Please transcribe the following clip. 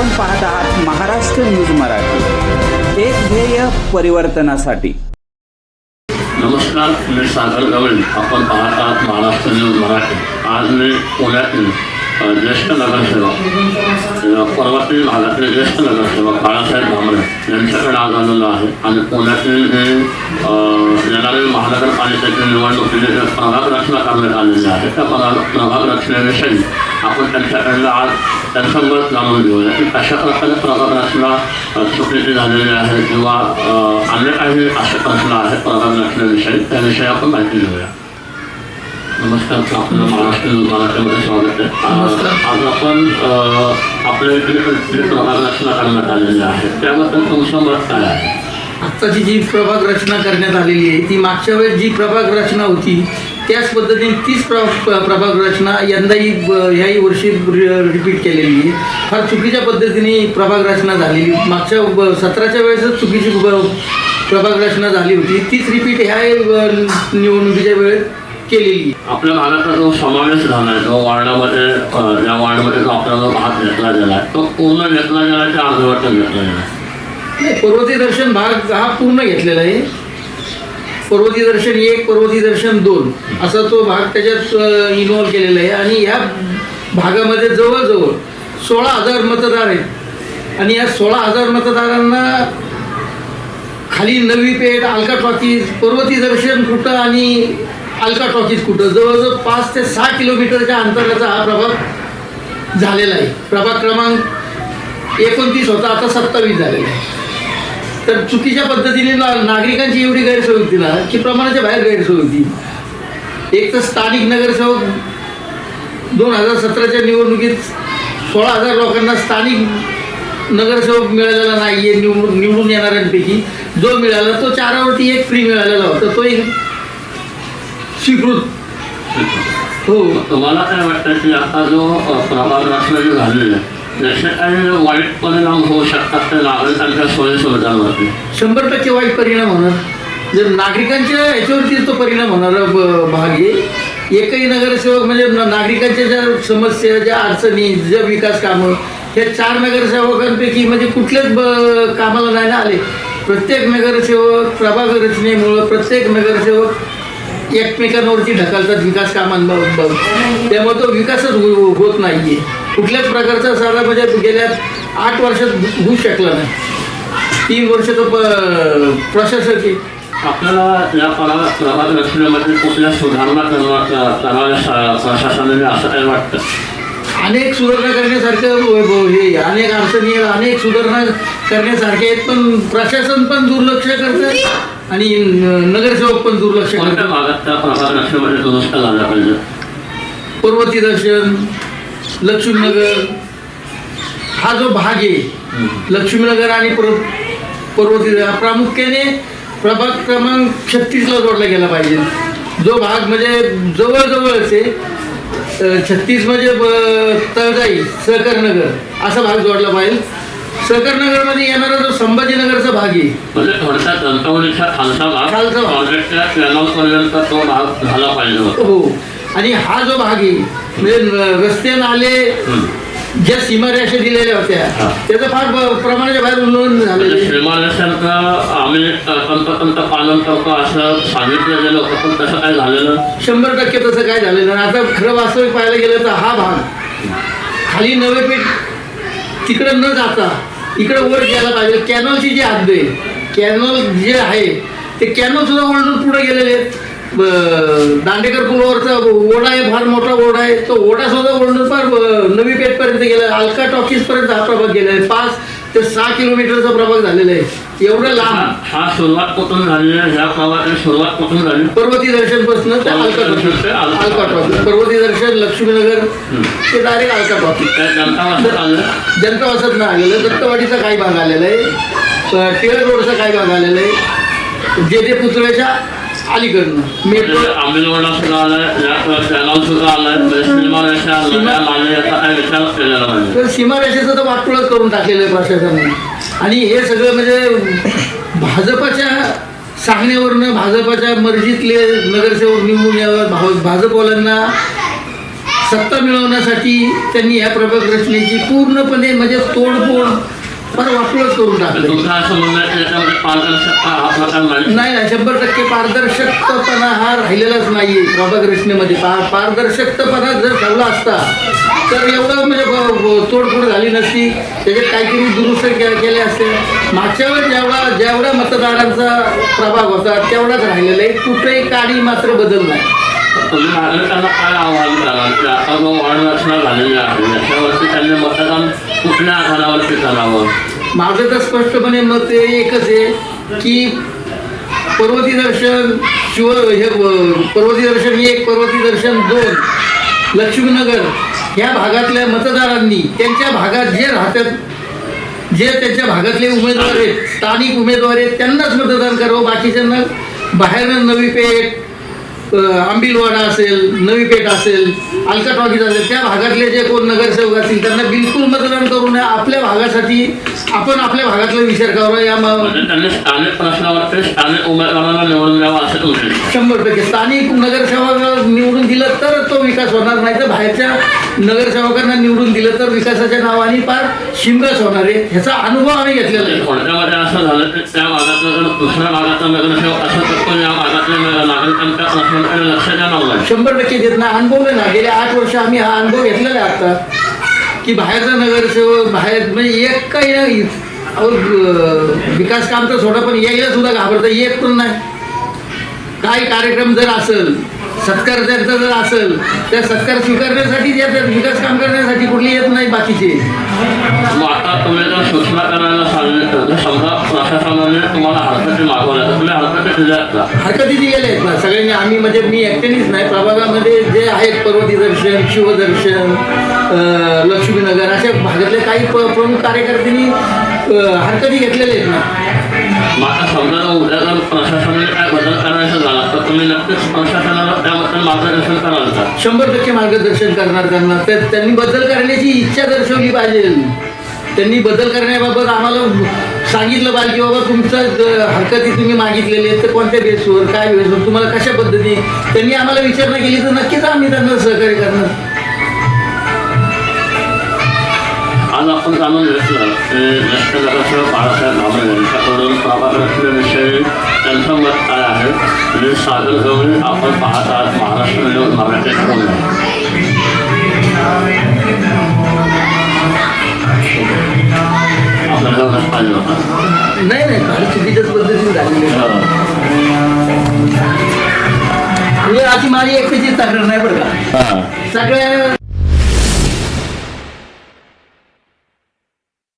आपण पाहत आहात महाराष्ट्र न्यूज मराठी. एक ध्येय परिवर्तनासाठी. नमस्कार मी सागर गवळी. आपण पाहत आहात महाराष्ट्र न्यूज मराठी. आज मी पुण्यातील ज्येष्ठ नगरसेवक पर्वतीय भागातील ज्येष्ठ नगरसेवक बाळासाहेब भामरे यांच्याकडे आज आलेलो आहे. आणि पुण्यातील जे येणारे येणारी महानगरपालिकेची निवडणुकीची जे प्रभाग रचना करण्यात आलेली आहे त्या प्रभाग प्रभाग रचनेविषयी आपण त्यांच्याकडला आज त्यांचं मत जाणून घेऊया की कशा प्रकारे प्रभाग रचना अ, चुकीची झालेली आहे किंवा अ, अन्य काही असे प्रश्न आहेत प्रभाग त्याविषयी आपण माहिती घेऊया नमस्कार आपलं महाराष्ट्र मराठीमध्ये स्वागत आहे आज आपण आपल्या इकडे जी प्रभाग रचना करण्यात आलेली आहे त्याबद्दल तुमचं मत काय आहे आत्ताची जी प्रभाग रचना करण्यात आलेली आहे ती मागच्या वेळेस जी प्रभाग रचना होती त्याच पद्धतीने तीच प्र प्र- प्रभाग रचना यंदाही ह्याही वर्षी रिपीट केलेली आहे. फार चुकीच्या पद्धतीने प्रभाग रचना झालेली मागच्या सतराच्या वेळेसच चुकीची प्रभाग रचना झाली होती. तीच रिपीट ह्या निवडणुकीच्या वेळेस केलेली आहे. आपल्या भागाचा जो समावेश झाला आहे जो वार्डामध्ये ज्या वार्डामध्ये जो आपल्याला भाग घेतला गेला आहे तो पूर्ण घेतला गेला आहे की अर्धवट घेतला गेला? आहे नाही पर्वती दर्शन भाग हा पूर्ण घेतलेला आहे. पर्वती दर्शन एक पर्वती दर्शन दोन असा तो भाग त्याच्यात इन्व्हॉल्व केलेला आहे. आणि ह्या भागामध्ये जवळजवळ सोळा हजार मतदार आहेत. आणि या सोळा हजार मतदारांना खाली नवी पेठ अलका टॉकीज पर्वती दर्शन कुठं आणि अलका टॉकीज कुठं? जवळजवळ पाच ते सहा किलोमीटरच्या अंतराचा हा प्रभाग झालेला आहे. प्रभाग क्रमांक एकोणतीस होता आता सत्तावीस झालेला आहे. तर चुकीच्या पद्धतीने ना- नागरिकांची एवढी गैरसोय होती ना की प्रमाणाच्या बाहेर गैरसोय होती. एक तर स्थानिक नगरसेवक दोन हजार सतराच्या निवडणुकीत सोळा हजार लोकांना स्थानिक नगरसेवक मिळालेला नाही आहे निवडून निवडून येणाऱ्यांपैकी जो मिळाला तो चारावरती एक फ्री मिळालेला होता. तो एक स्वीकृत हो तुम्हाला काय वाटतं की आता जो अ, प्रभाग रचना आहे त्याचे वाईट परिणाम होऊ शकतात त्या नागरिकांच्या सोयीसुविधांवरती शंभर टक्के वाईट परिणाम होणार. जर नागरिकांच्या याच्यावरती तो परिणाम होणारा भाग आहे. एकही नगरसेवक म्हणजे नागरिकांच्या ज्या समस्या ज्या अडचणी ज्या विकास कामं हे चार नगरसेवकांपैकी म्हणजे कुठल्याच ब- कामाला नाही ना आले. प्रत्येक नगरसेवक प्रभाग रचनेमुळं प्रत्येक नगरसेवक एकमेकांवरती ढकलतात विकास कामांबाबत. त्यामुळे तो विकासच हो- होत नाही आहे कुठल्याच प्रकारचा साधा म्हणजे गेल्या आठ वर्षात होऊ शकला नाही. तीन वर्ष तो प्रशासक आपल्याला या प्रभाग प्रभाग रचनेमध्ये कुठल्या सुधारणा करवा कराव्या प्रशासनाने असं काही वाटतं? अनेक सुधारणा करण्यासारखं हे अनेक अडचणी अनेक सुधारणा करण्यासारखे आहेत पण प्रशासन पण दुर्लक्ष करतं आणि नगरसेवक पण दुर्लक्ष करतात प्रभाग रचनेमध्ये दुरुस्त झाल्या पाहिजे पर्वती दर्शन लक्ष्मीनगर हा जो भाग आहे लक्ष्मीनगर आणि पर्व पर्वती हा प्रामुख्याने प्रभाग क्रमांक छत्तीसला जोडला गेला पाहिजे. जो भाग म्हणजे जवळजवळच आहे छत्तीस म्हणजे तळजाई सहकारनगर असा भाग जोडला पाहिजे. सहकारनगरमध्ये येणारा जो संभाजीनगरचा भाग आहे म्हणजे थोडक्यात कणकवलीच्या खालचा भाग खालचा भाग. तो भाग झाला पाहिजे. हो. आणि हा जो भाग आहे म्हणजे रस्ते नाले. ज्या सीमारेषा दिलेल्या होत्या. त्याचं फार प्रमाणाच्या बाहेर उल्लंघन झालेलं म्हणजे आम्ही तंततंत पालन करतो असं सांगितलं गेलं होतं पण तसं काय झालेलं? शंभर टक्के तसं काय झालेलं आता खरं वास्तविक पाहायला गेलं तर हा भाग खाली नवे पेठ तिकडं न जाता इकडं वर गेला पाहिजे. कॅनॉलची जी हद्द आहे कॅनॉल जे आहे ते कॅनॉल सुद्धा ओढून पुढे गेलेले आहेत. दांडेकर पुलावरचा ओढा आहे फार मोठा ओढा आहे. तो ओढा सुद्धा ओढून फार नवी पेठपर्यंत गेला. अलका टॉकीज पर्यंत हा प्रभाग गेला आहे. पाच ते सहा किलोमीटरचा प्रभाग झालेला आहे. एवढं लांब. हा सुरुवात कुठून झाली आहे? ह्या प्रवाहाची सुरुवात कुठून झाली? पर्वती दर्शनपासून ते अलका टॉकीज. अलका टॉकीज. पर्वती दर्शन लक्ष्मीनगर ते डायरेक्ट अलका टॉकीज. जनता वसत नाही आलेलं. दत्तवाडीचा काही भाग आलेला आहे. टिळक रोडचा काही भाग आलेला आहे. जे ते पुतळ्याच्या अलीकडनं मेट्रो सुद्धा आलाय कॅनॉल सुद्धा आलाय म्हणजे सिनेमा रेषा आल्या याचा काय विचार केलेला नाही. तर सीमारेषेचं तर वाटोळच करून टाकलेलं आहे प्रशासनाने. आणि हे सगळं म्हणजे भाजपाच्या सांगण्यावरनं भाजपाच्या मर्जीतले नगरसेवक निवडून यावं भाव भाजपवाल्यांना सत्ता मिळवण्यासाठी त्यांनी या प्रभाग रचनेची पूर्णपणे म्हणजे तोडफोड फार वापरच करून टाकलं. तुमचं असं म्हणणं आहे की याच्यामध्ये पारदर्शकता हा प्रकार नाही नाही शंभर टक्के पारदर्शकपणा हा राहिलेलाच नाहीये. प्रभाग पार पारदर्शकपणा जर ठेवला असता तर एवढं म्हणजे ब- ब- तोडफोड झाली नसती. त्याच्यात काहीतरी दुरुस्त के केले असते. मागच्या वेळेस जेवढा जेवढा मतदारांचा प्रभाग होता तेवढाच राहिलेला आहे. कुठेही काडी मात्र बदल नाही. तुम्ही नागरिकांना काय आव्हान कराल की आता जो वाढ रचना झालेली आहे. याच्यावरती त्यांनी ना कुठल्या आधारावरती करावं. माझं तर स्पष्टपणे मत ते एकच आहे की पर्वती दर्शन शिव हे पर्वती दर्शन एक पर्वती दर्शन दोन लक्ष्मीनगर ह्या भागातल्या मतदारांनी त्यांच्या भागात जे राहतात जे त्यांच्या भागातले उमेदवार आहेत स्थानिक उमेदवार आहेत त्यांनाच मतदान करावं. बाकीच्यांना बाहेरनं नवी पेठ आंबिलवाडा असेल नवी पेठ असेल अलका टॉकीज असेल त्या भागातले जे कोण नगरसेवक असतील त्यांना बिलकुल मतदान करू नये. आपल्या भागासाठी आपण आपल्या भागातला विचार करावा. या म्हणजे शंभर टक्के स्थानिक नगरसेवक निवडून दिलं तर तो विकास होणार नाही तर बाहेरच्या नगरसेवकांना निवडून दिलं तर विकासाच्या नावाने फार शिमगाच होणार आहे. ह्याचा अनुभव आम्ही घेतलेला आहे. थोडक्यामध्ये असं झालं त्या भागातलं दुसऱ्या भागातला नगरसेवक असं तर या भागातल्या नगर- नागरिकांच्या शंभर टक्के देत नाही. अनुभवलं ना. गेले आठ वर्ष आम्ही हा अनुभव घेतलेला आहे आता. की बाहेरचा नगरसेवक बाहेर म्हणजे एक काही नाही. विकास काम तर सोडा पण यायला सुद्धा घाबरता एक पण नाही. काही कार्यक्रम जर असेल सत्कार त्यांचा जर असेल त्या सत्कार स्वीकारण्यासाठी येतात विकास काम करण्यासाठी कुठली येत नाही बाकीचे. मग आता तुम्ही जर सूचना करायला सांगितलं समजा प्रशासनाने तुम्हाला हरकती मागवल्या तुम्ही हरकती दिल्या का? हरकती दिलेल्या आहेत ना. सगळ्यांनी आम्ही म्हणजे मी एकट्यानेच नाही प्रभागामध्ये जे आहेत पर्वती दर्शन शिवदर्शन लक्ष्मीनगर अशा भागातले काही प्रमुख कार्यकर्त्यांनी हरकती घेतलेल्या आहेत ना. माझा समजा उद्या जर प्रशासनाने काय बदल करायचा झाला तर तुम्ही नक्कीच प्रशासनाला त्याबद्दल मार्गदर्शन कराल का? शंभर टक्के मार्गदर्शन करणार त्यांना तर त्यांनी बदल करण्याची इच्छा दर्शवली पाहिजे. त्यांनी बदल करण्याबाबत आम्हाला सांगितलं पाहिजे की बाबा तुमचं हरकती तुम्ही मागितलेली आहेत तर कोणत्या बेसवर काय बेसवर तुम्हाला कशा पद्धती? त्यांनी आम्हाला विचारणा केली तर नक्कीच आम्ही त्यांना सहकार्य करणार. आपण जाणून घेतलं की ज्येष्ठ नगरसेवक बाळासाहेब भामरे यांच्याकडून प्रभाग रचनेविषयी त्यांचं मत काय आहे? मी सादर गवळी आपण पाहत आहात महाराष्ट्र न्यूज मराठी होतं? नाही नाही चुकीच्याच पद्धतीने झालेली आहे. म्हणजे अशी माझी एकट्याची तक्रार नाही बरं का? हां. सगळ्या